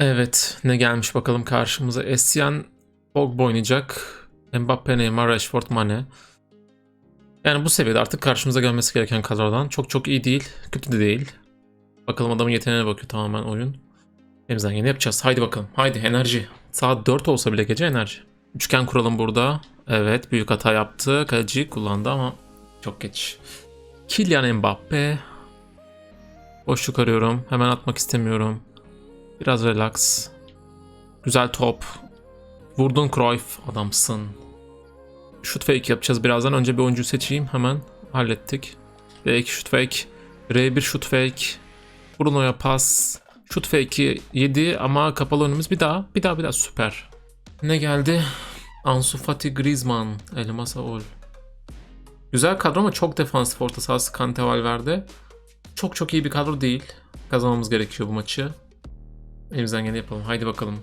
Evet ne gelmiş bakalım karşımıza. Essien Pogba oynayacak. Mbappe, Neymar, Rashford, Mane. Yani bu seviyede artık karşımıza gelmesi gereken kadrodan. Çok çok iyi değil, kötü de değil. Bakalım adamın yeteneğine bakıyor tamamen oyun. Elimizden yine yapacağız. Haydi bakalım. Haydi enerji. Saat 4 olsa bile gece enerji. Üçgen kuralım burada. Evet büyük hata yaptı. Kaleci kullandı ama çok geç. Kylian Mbappe. Boşluk arıyorum. Hemen atmak istemiyorum. Biraz relax. Güzel top. Vurdun Cruyff. Adamsın. Shoot fake yapacağız birazdan. Önce bir oyuncu seçeyim. Hemen hallettik. B2 shoot fake. R1 shoot fake. Bruno'ya pas. Shoot fake'i yedi ama kapalı önümüz. Bir daha. Bir daha bir daha. Süper. Ne geldi? Ansu Fati Griezmann. Elmas Aol. Güzel kadro ama çok defansif orta sahası Kante Valverde. Çok çok iyi bir kadro değil. Kazanmamız gerekiyor bu maçı. Elimizden geleni yapalım. Haydi bakalım.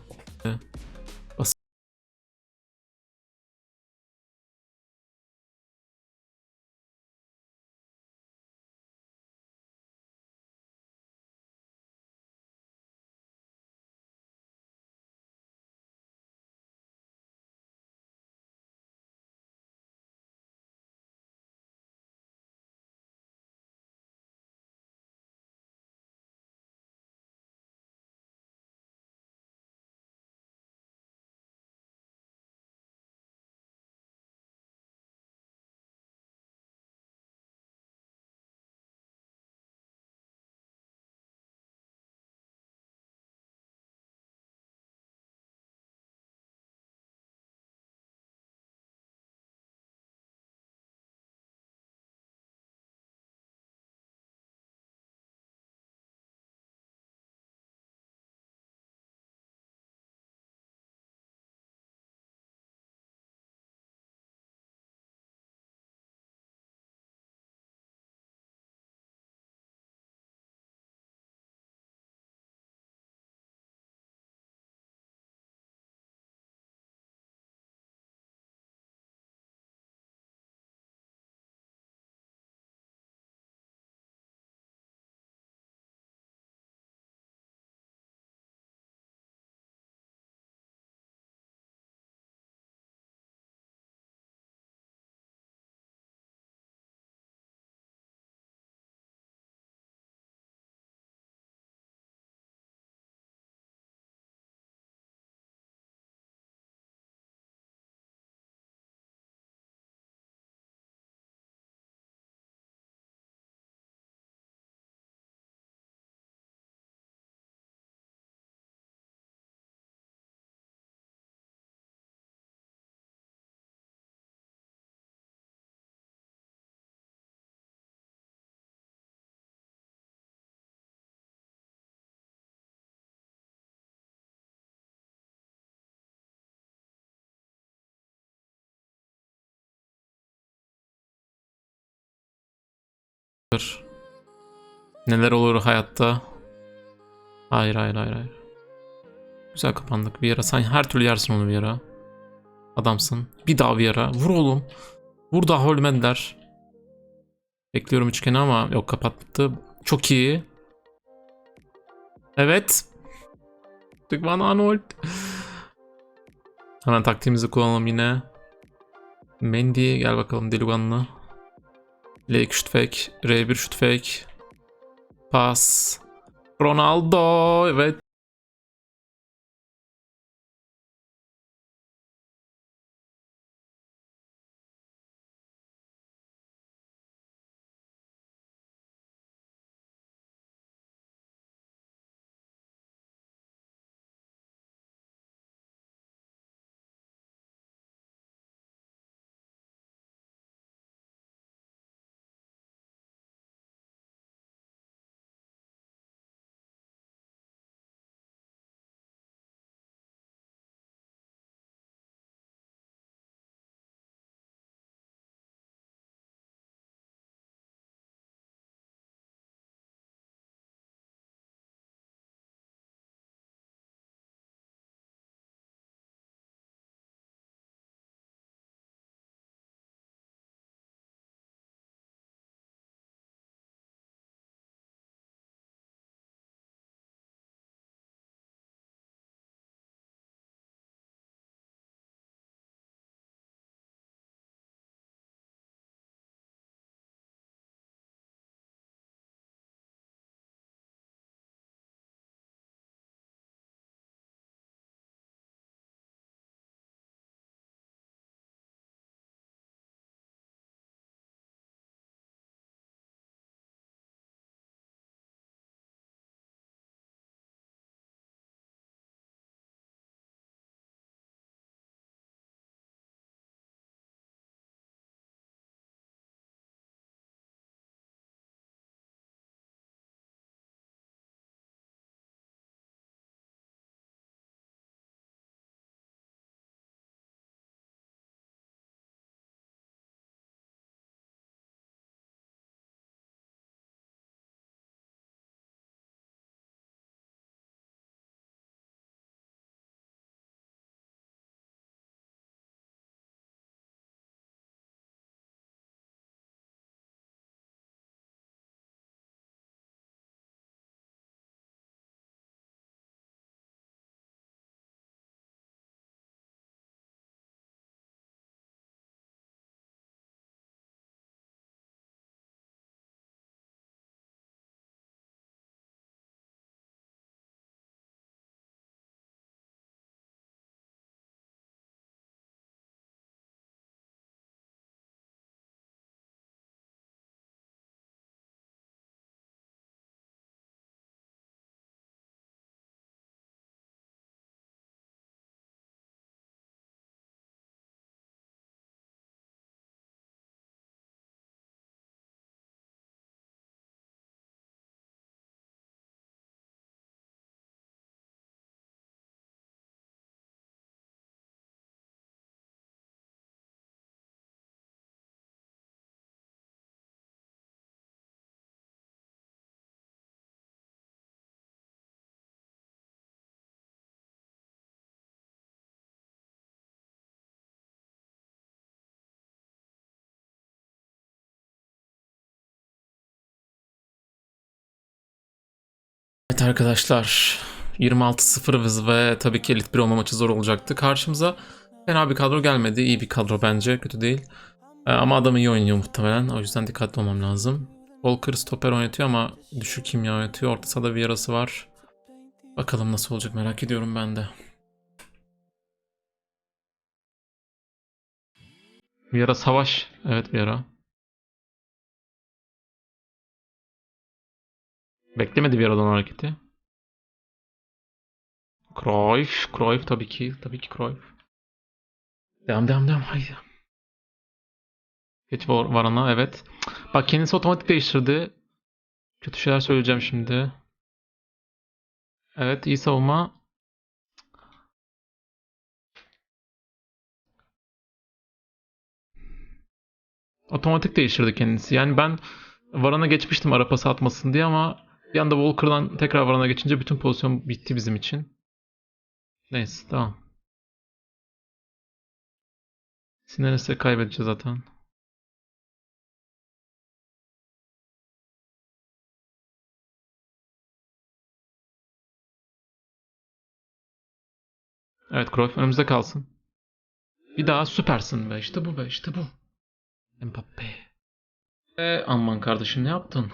Neler olur hayatta? Hayır hayır hayır hayır. Güzel kapandık bir ara. Sen her türlü yersin onu bir ara. Adamsın. Bir daha bir ara. Vur oğlum. Vur daha Holmender. Bekliyorum üçgeni ama yok kapattı. Çok iyi. Evet. Van Arnold. Hemen taktiğimizi kullanalım yine. Mendy gel bakalım Deliganlı. L2 şut fake. R1 şut fake. Pas. Ronaldo. Evet. Evet arkadaşlar 26-0 ve tabii ki Elit 1 olma maçı zor olacaktı. Karşımıza fena bir kadro gelmedi. İyi bir kadro bence. Kötü değil. Ee, ama adam iyi oynuyor muhtemelen. O yüzden dikkatli olmam lazım. Walker stoper oynatıyor ama düşük kimya oynatıyor. Orta sahada bir yarası var. Bakalım nasıl olacak merak ediyorum ben de. Bir ara savaş. Evet bir ara. Beklemedi bir aradan hareketi. Cruyff. Cruyff tabii ki. Tabii ki Cruyff. Devam devam devam. Haydi. Geç var- Varana evet. Bak kendisi otomatik değiştirdi. Kötü şeyler söyleyeceğim şimdi. Evet iyi savunma. Otomatik değiştirdi kendisi. Yani ben Varana geçmiştim ara pası atmasın diye ama bir anda Walker'dan tekrar Varana geçince bütün pozisyon bitti bizim için. Neyse tamam. Sinirlenirse kaybedeceğiz zaten. Evet Cruyff önümüzde kalsın. Bir daha süpersin be işte bu be işte bu. Mbappe. E, aman kardeşim ne yaptın?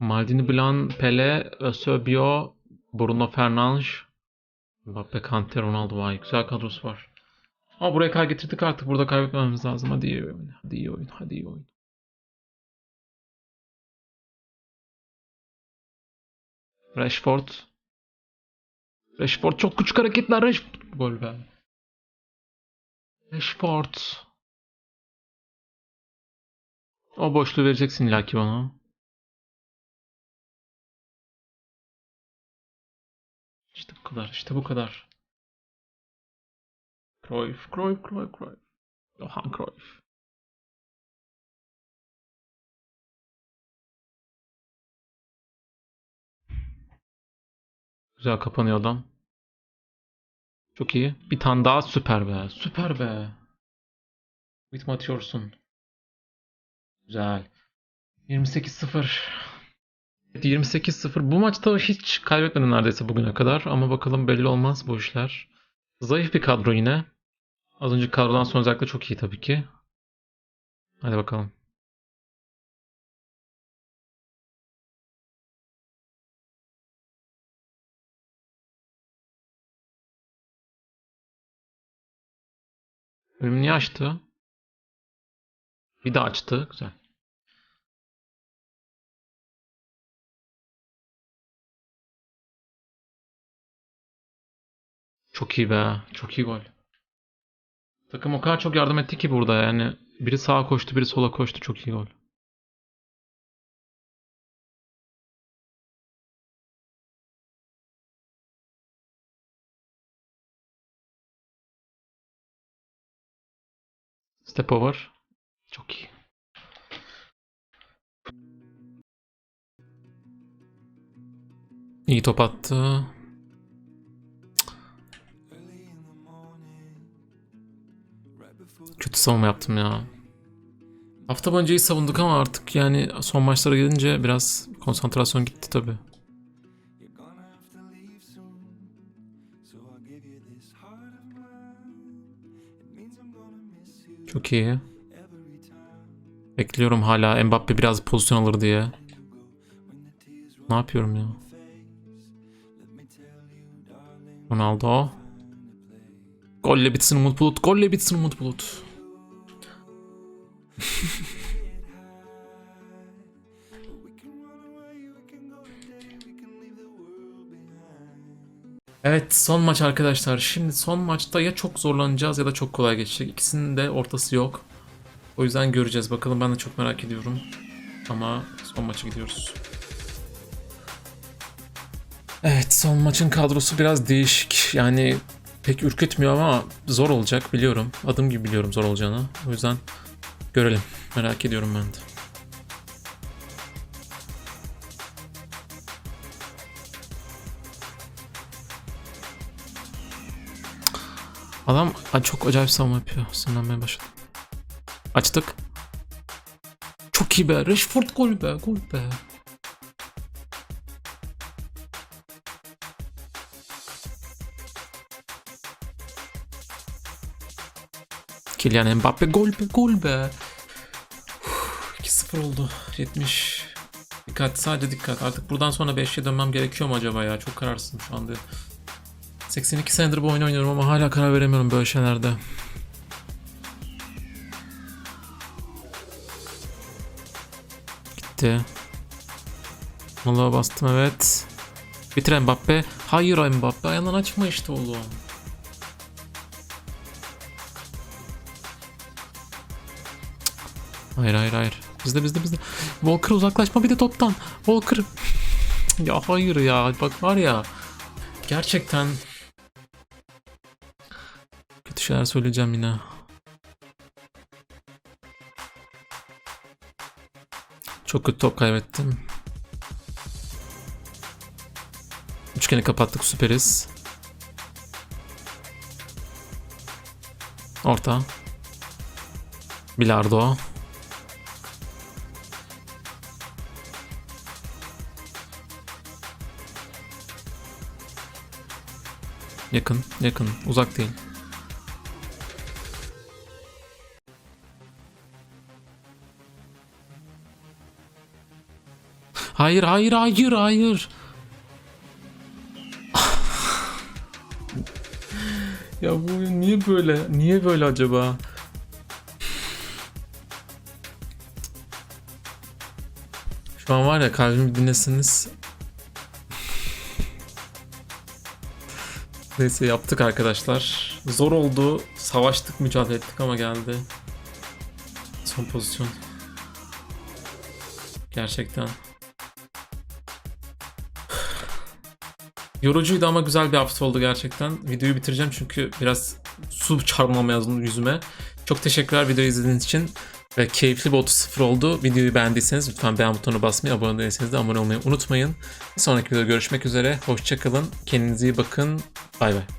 Maldini Blanc, Pele, Eusebio, Bruno Fernandes, Mbappe, Kante, Ronaldo vay güzel kadrosu var. Ama buraya kadar getirdik artık burada kaybetmememiz lazım. Hadi iyi oyun, hadi iyi oyun, hadi iyi oyun. Rashford. Rashford çok küçük hareketler. Rashford. Gol be. Rashford. O boşluğu vereceksin illaki bana. Kadar, işte bu kadar. Cruyff, Cruyff, Cruyff, Cruyff. Johan Cruyff. Güzel kapanıyor adam. Çok iyi. Bir tane daha süper be. Süper be. Ritmi atıyorsun. Güzel. 28-0. Evet, 28-0. Bu maçta hiç kaybetmedi neredeyse bugüne kadar. Ama bakalım belli olmaz bu işler. Zayıf bir kadro yine. Az önce kadrodan sonra özellikle çok iyi tabii ki. Hadi bakalım. Bölümü niye açtı? Bir daha açtı. Güzel. Çok iyi be. Çok iyi gol. Takım o kadar çok yardım etti ki burada yani. Biri sağa koştu, biri sola koştu. Çok iyi gol. Step over. Çok iyi. İyi top attı. Kötü savunma yaptım ya. Hafta boyunca iyi savunduk ama artık yani son maçlara gelince biraz konsantrasyon gitti tabi. Çok iyi. Bekliyorum hala Mbappe biraz pozisyon alır diye. Ne yapıyorum ya? Ronaldo. Golle bitsin Umut Bulut. Golle bitsin Umut Bulut. Evet son maç arkadaşlar. Şimdi son maçta ya çok zorlanacağız ya da çok kolay geçecek. İkisinin de ortası yok. O yüzden göreceğiz. Bakalım ben de çok merak ediyorum. Ama son maça gidiyoruz. Evet son maçın kadrosu biraz değişik. Yani pek ürkütmüyor ama zor olacak biliyorum. Adım gibi biliyorum zor olacağını. O yüzden görelim. Merak ediyorum ben de. Adam çok acayip savunma yapıyor. Sinirlenmeye başladım. Açtık. Çok iyi be. Rashford gol be. Gol be. Kylian Mbappe gol be gol be. Uf, 2-0 oldu. 70. Dikkat sadece dikkat. Artık buradan sonra 5'e dönmem gerekiyor mu acaba ya? Çok kararsızım şu anda. 82 senedir bu oyunu oynuyorum ama hala karar veremiyorum böyle şeylerde. Gitti. Mola bastım evet. Bitir Mbappe. Hayır Mbappe ayağından açma işte oğlum. Hayır hayır hayır. Bizde bizde bizde. Walker uzaklaşma bir de toptan. Walker. ya hayır ya. Bak var ya. Gerçekten. Kötü şeyler söyleyeceğim yine. Çok kötü top kaybettim. Üçgeni kapattık süperiz. Orta. Bilardo. Yakın, yakın. Uzak değil. Hayır, hayır, hayır, hayır. ya bu niye böyle? Niye böyle acaba? Şu an var ya kalbimi dinlesiniz. Neyse yaptık arkadaşlar. Zor oldu. Savaştık, mücadele ettik ama geldi. Son pozisyon. Gerçekten. Yorucuydu ama güzel bir hafta oldu gerçekten. Videoyu bitireceğim çünkü biraz su çarpmam lazım yüzüme. Çok teşekkürler videoyu izlediğiniz için. Ve keyifli bir 30 oldu. Videoyu beğendiyseniz lütfen beğen butonuna basmayı, abone değilseniz de abone olmayı unutmayın. Bir sonraki videoda görüşmek üzere. Hoşçakalın. Kendinize iyi bakın. Bay bay.